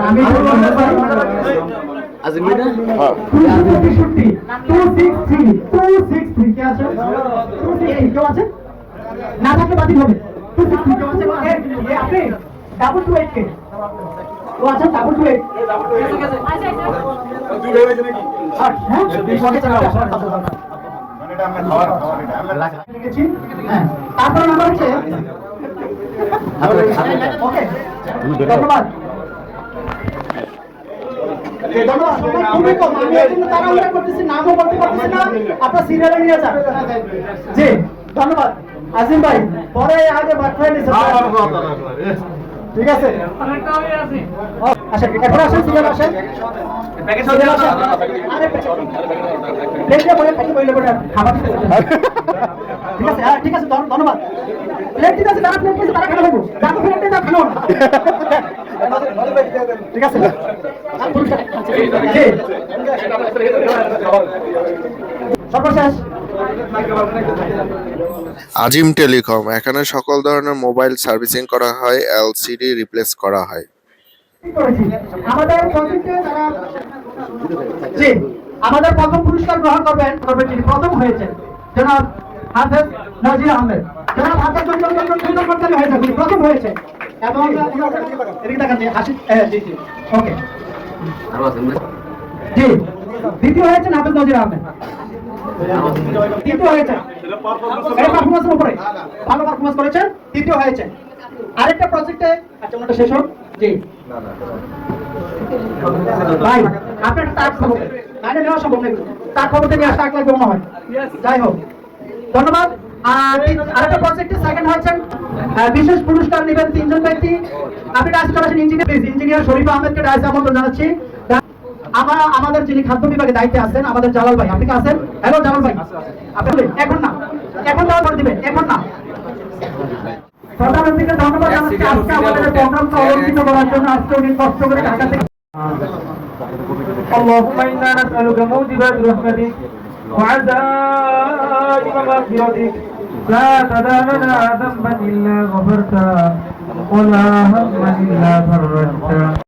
আমি আজিম ভাই না দুশো তেষট্টি two three two six three কে আছে টু সিক্স আছে না থাকলে বাতিল হবে টু সিক্স আছে এ, এ, আপনি ডাবল টু এইট কে ও আচ্ছা ডাবল টু এইট হ্যাঁ। লিখেছি। হ্যাঁ তারপরে নাম্বার হচ্ছে ধন্যবাদ এই সময় খুবই কম। আমি এই তাড়াহুড়া করতেছি নামও বলতে পারতেছি না। আপনার সিরিয়ালে নিয়ে যান। জি ধন্যবাদ। আজিম ভাই পরে আগে বাটফাই নিছে ঠিক আছে। এখন আসেন সিরিয়াল আসেন। দিতে ঠিক আছে হ্যাঁ ঠিক আছে ধন্য- ধন্যবাদ। প্লেট দিতে আছে তারা প্লেট তারা খানা খাব যাকে প্লেট খানো না ঠিক আছে? সর্বশেষ আজিম টেলিকম এখানে সকল ধরনের মোবাইল সার্ভিসিং করা হয় এলসিডি রিপ্লেস করা হয়। আমাদের জি আমাদের প্রথম পুরস্কার গ্রহণ করবেন করবেন যিনি প্রথম হয়েছেন জনাব হাফেজ নজির আহমেদ। জনাব হাফেজ করতে হয়েছে প্রথম হয়েছে এবং এদিকে দেখান জি, হাসি জি জি ওকে। আরও আছেন না? জি দ্বিতীয় হাফেজ নজির আহমেদ। তৃতীয় হয়েছে এই পারফরমেন্সের উপরে ভালো পারফরমেন্স করেছেন তৃতীয় হয়েছে আরেকটা প্রজেক্টে আচ্ছা ওটা শেষ হোক। জি। ভাই আপনার তার খবর। বাইরে নেওয়া সম্ভব নেই তার খবর থেকে আসতে লাগবে মনে হয় যাই হোক। ধন্যবাদ। আর আরেকটা প্রজেক্টে সেকেন্ড হয়েছেন বিশেষ পুরস্কার নেবেন ব্যক্তি আপনি ডাইস করেছেন ইঞ্জিনিয়ার ইঞ্জিনিয়ার শরীফ আহমেদকে ডাইস আমন্ত্রণ জানাচ্ছি আমরা আমাদের যিনি খাদ্য বিভাগে দায়িত্বে আছেন আমাদের জালাল ভাই আপনি কি আছেন হ্যালো জালাল ভাই আপনি বলেন, এখন না এখন দেওয়া করে দিবেন এখন না প্রধানমন্ত্রীকে ধন্যবাদ জানাচ্ছি আজকে আমাদের প্রোগ্রামটা অলঙ্কিত করার জন্য আজকে উনি কষ্ট করে ঢাকা থেকে اللهم إنا نسألك موجبات رحمتك وعزائم مغفرتك لا تدع لنا ذنبا إلا غفرته ولا هما إلا فرجته